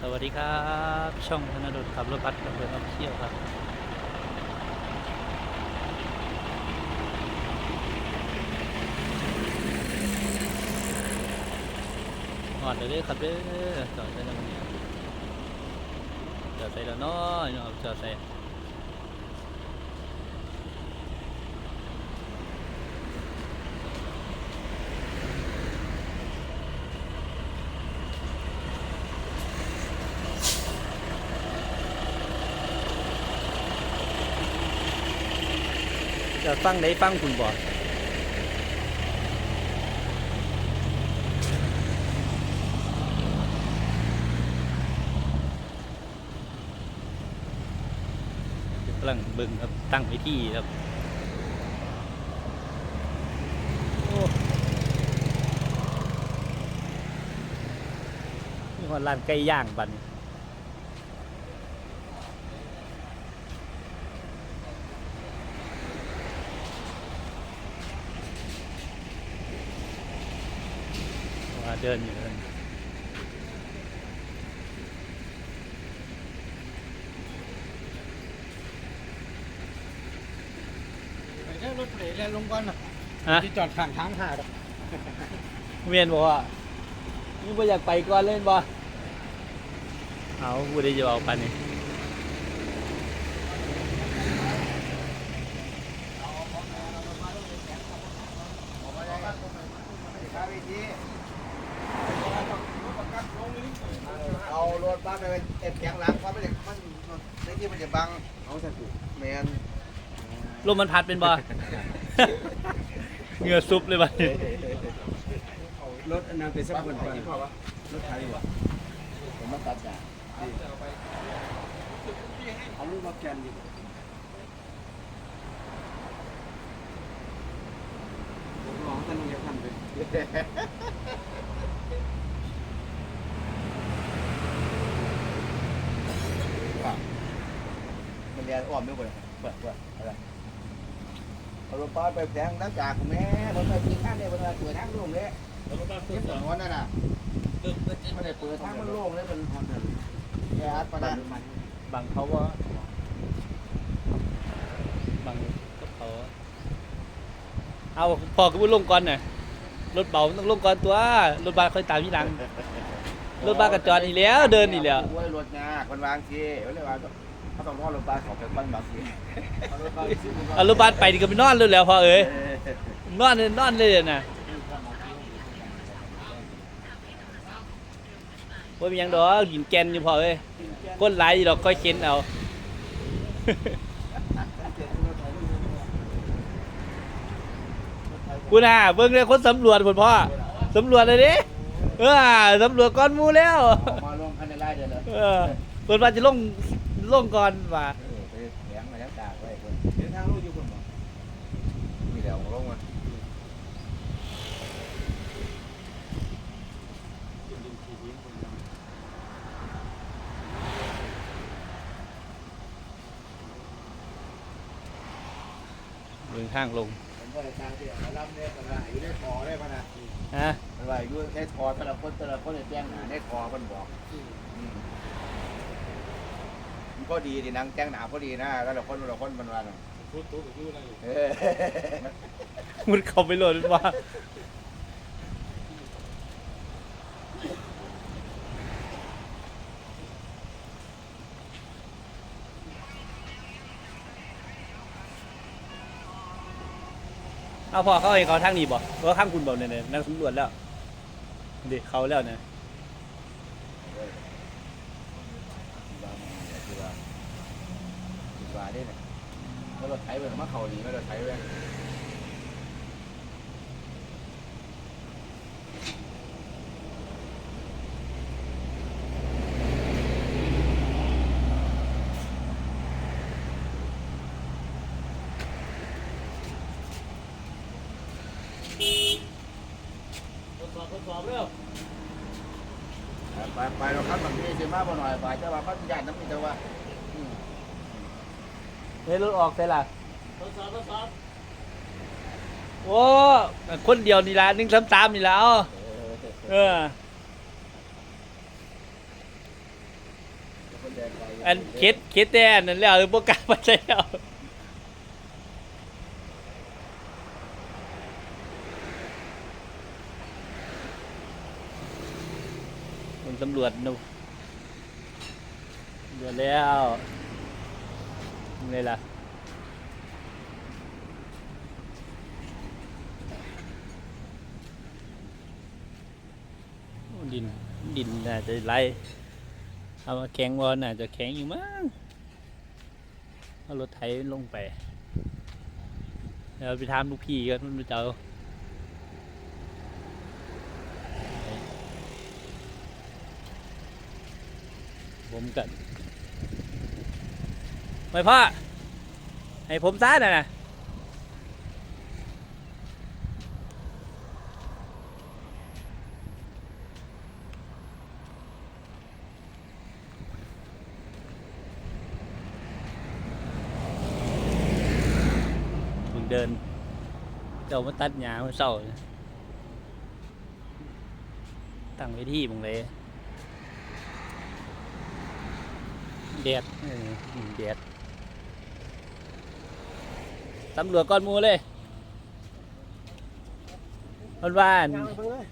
สวัสดีครับ ช่องธนดลขับรถบัสกับเพื่อนท่องเที่ยวครับ หอดเลยครับเด้อจอดใส่แล้วเนี่ยจอดใส่แล้วนาะเนาะจอดใส่ จะฟังได้ฟังคุณบอกำลังบิ่งครับตั้งไว้ที่ครับโอ้มีคนร้านไก่ย่างบัดน ดินอยู่นั่นไปแค่รถเผลแล่นลงก่อนนะฮะที่จอดข้างทางหาดอกเมียนบอกว่านี่บ่อยากไปก่อนเล่นบ่เอาพูดได้จะเอาปันนี่เอารถ บัสไปเอ็ดแข็งหลังเพราะมันจะมันในที่มันจะบังเอาสัตว์แมนลมมันพัดเป็นบ่ เหงื่อซุบเลยบัดนี้รถอันนั้นเป็นสักคนไปรถไทยวะผมมาตัดจ้ะเอาลูกมาแกนดิร้องกันยังทันไปมันเรีย นอ้อมด้วยบ่เปิดเปิดอะไรเอารถบัสไปแข็งน้ำจากแม่รถไปกินข้าวเนี่ยมันเปิดทางโล่งเลยรถบัสเปิดหัวนั่นน่ะมันได้เปิดทางมันโล่งเลยมันฮอนนั่นแย่อัดปะนะบังเขาว่าบังกับเขาเอาพอกับลงก่อนหน่ะรถเบาต้องลงก่อนตัว รถบัสค่อยตามที่หลัง รถบัสกระจอดอีแล้ว เดินอีแล้วโอ้ยรถงาคนวางทีเขาเรียกว่า เขาต้องรอรถบัสของเป็นบ้านบางทีเอารถบัสไปดีก็ไปนอนเลยแหล้วพอเอ้ยนอนเลยนอนเลยน่ะว่ามีหยังดอกกินแกนอยู่พอเอ้ยก้นไหลอยู่ดอกก้อยเข็นเอา คุณอะเบิ่งเลยคนสำรวจผลพ่อสำรวจเลยดิเออสำรวจก่อนหมูแล้ว มาลงภายในไร่เดียวเลยเออเปิดว่าจะลง ลงก่อนว่าเออไปแข็งมาแล้วจากไว้คนเดินทางลูกอยู่คนบ่มีแล้วลงมาเดินทางลงผมก็เลยตามที่เขารับเนี่ยกันว่าอยู่ในคอได้ปะนะฮะ มันว่าอยู่ในคอแต่ละคนแต่ละคนเนี่ยแจ้งหนาในคอมันบอกอืม มันก็ดีดีนางแจ้งหนาก็ดีนะแต่ละคนแต่ละคนมันว่าเนาะพูดตุ๊กอยู่นั่นเออมุดเข้าไปโหลดว่าเอาพอเขาให้เขาทางนี้บ่เพราะว่าข้างคุณบอกเนี่ยๆนั่งสำรวจแล้วเด็กเขาแล้วเนี่ย คือว่าคือว่าได้เนี่ยแล้วเราใช้ไปมาเขาดีแล้วเราใช้ไปทดสอบทดสอบเร็วไปไปเราครับบางทีจะมาบ่หน่อยไปแต่ว่าพัทยาน้ำมีแต่ว่า เฮ้ยรถออกใส่ละทดสอบทดสอบโอ้คนเดียวนี่ละหนึ่งสามสามนี่ละเอาเออเออแดงไปอันเคสเคสแต่อันนั่นแล้วหรือโปรกล้าไปใช่แล้วผมตำรวจหนูเดือดแล้ว ยังไงล่ะดินดินน่าจะไหลเอามาแข็งวอนน่าจะแข็งอยู่มั้งเอารถไถลงไปเดี๋ยวไปถามลูกพี่กันมันจะเอาผมกัน ไม่พ่อ ให้ผมซ่าหน่อยนะมึงเดิน เจ้ามาตัดหญ้าเมื่อเช้าเนี่ยตั้งไว้ที่มึงเลยแดดเอออืมแดด ตำรวจก้อนหมูเลยมันว่าอันยางเบิ่งเลย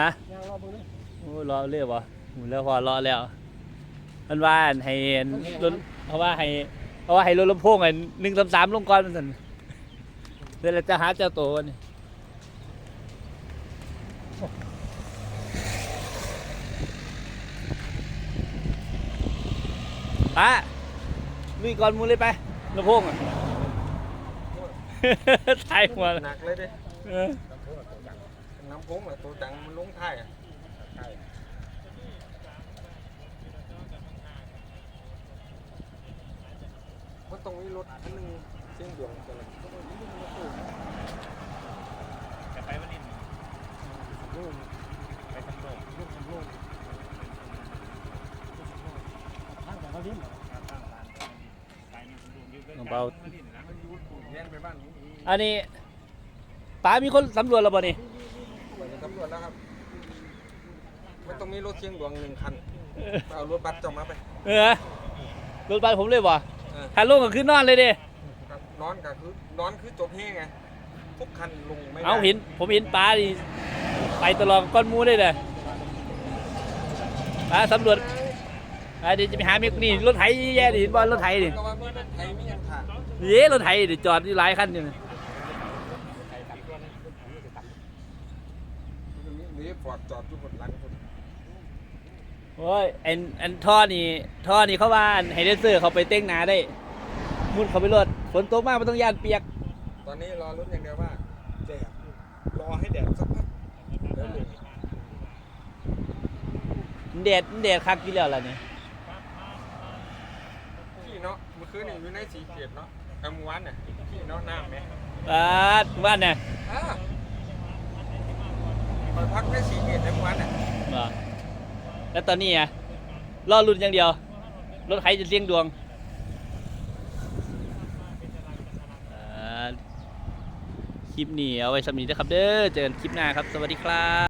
ฮะยางรอเบิ่งเลยโอ้รอเรียบวะหมุนแล้วพอรอแล้วมันว่าอันให้อันรถเพราะว่าให้เพราะว่าให้รถลำโพงอันหนึ่งสามสามลงก่อนมันสั่นเดี๋ยวเราจะหาเจ้าตัวนี่ป้าลุยก่อนหมูเลยไปลำโพงอะ ถ่ายหัวหนักเลยดิเออน้ำโค้งอะตัวจังมันลงท้ายอะมันตรงนี้รถอันหนึงเส้นดวงตัวละไปทำโลกลูกสำรวจทางแบบเขาดิ้นเหรอ น้องเบามันอยูถูกแย่นไปบ้านนี้อันนี้ป้ามีคนสำรวจแล้วบ่นี่ไปตำรวจแล้วครับมันต้องมีรถเชียงดวงหนึ่งคันเอารถบัสเจามาไปเออรถบ้านผมเลยบ่เออถ้าลงก็คือนอนเลยเด้ครับนอนก็คือนอนคือจบเฮงไงทุกคันลงไม่ได้เอาเห็นผมเห็นป้าดิไปตลอดก้อนหมูเลยเด้อป้าสำรวจอ่าเดี๋ยวจะไปหาเมกนี่รถไถแย่ดิเห็นบ่รถไถดิ เย้รถไถดิจอดอยู่หลายคันอยู่นะหรือฟอร์ดจอดอยู่บนหลังคนโอ้ยอันอันท่อนี่ท่อนี่เขาว่าอันไฮเดนเซอร์เขาไปเต้งหนาได้ มุดเขาไปรถฝนตกมากมันต้องย่านเปียก ตอนนี้รอรุ่นอย่างเดียวว่าแดดรอให้แดดสักพักแล้วลงมันแดดมันแดดคักกี่แล้วล่ะนี่พี่เนาะเมื่อคืนนี่อยู่ในสีเกียรติเนาะ กลางวันน่ะพี่เนาะน้ำไหมป้าดว่าน่ะอ่าไปพักในสีเกียรติในวันน่ะบ่แล้วตอนนี้อะรอรุ่นอย่างเดียว รถไถจะเสียงดวงอ่าคลิปนี้เอาไว้สำนีนะครับ เด้อเจอกันคลิปหน้าครับ สวัสดีครับ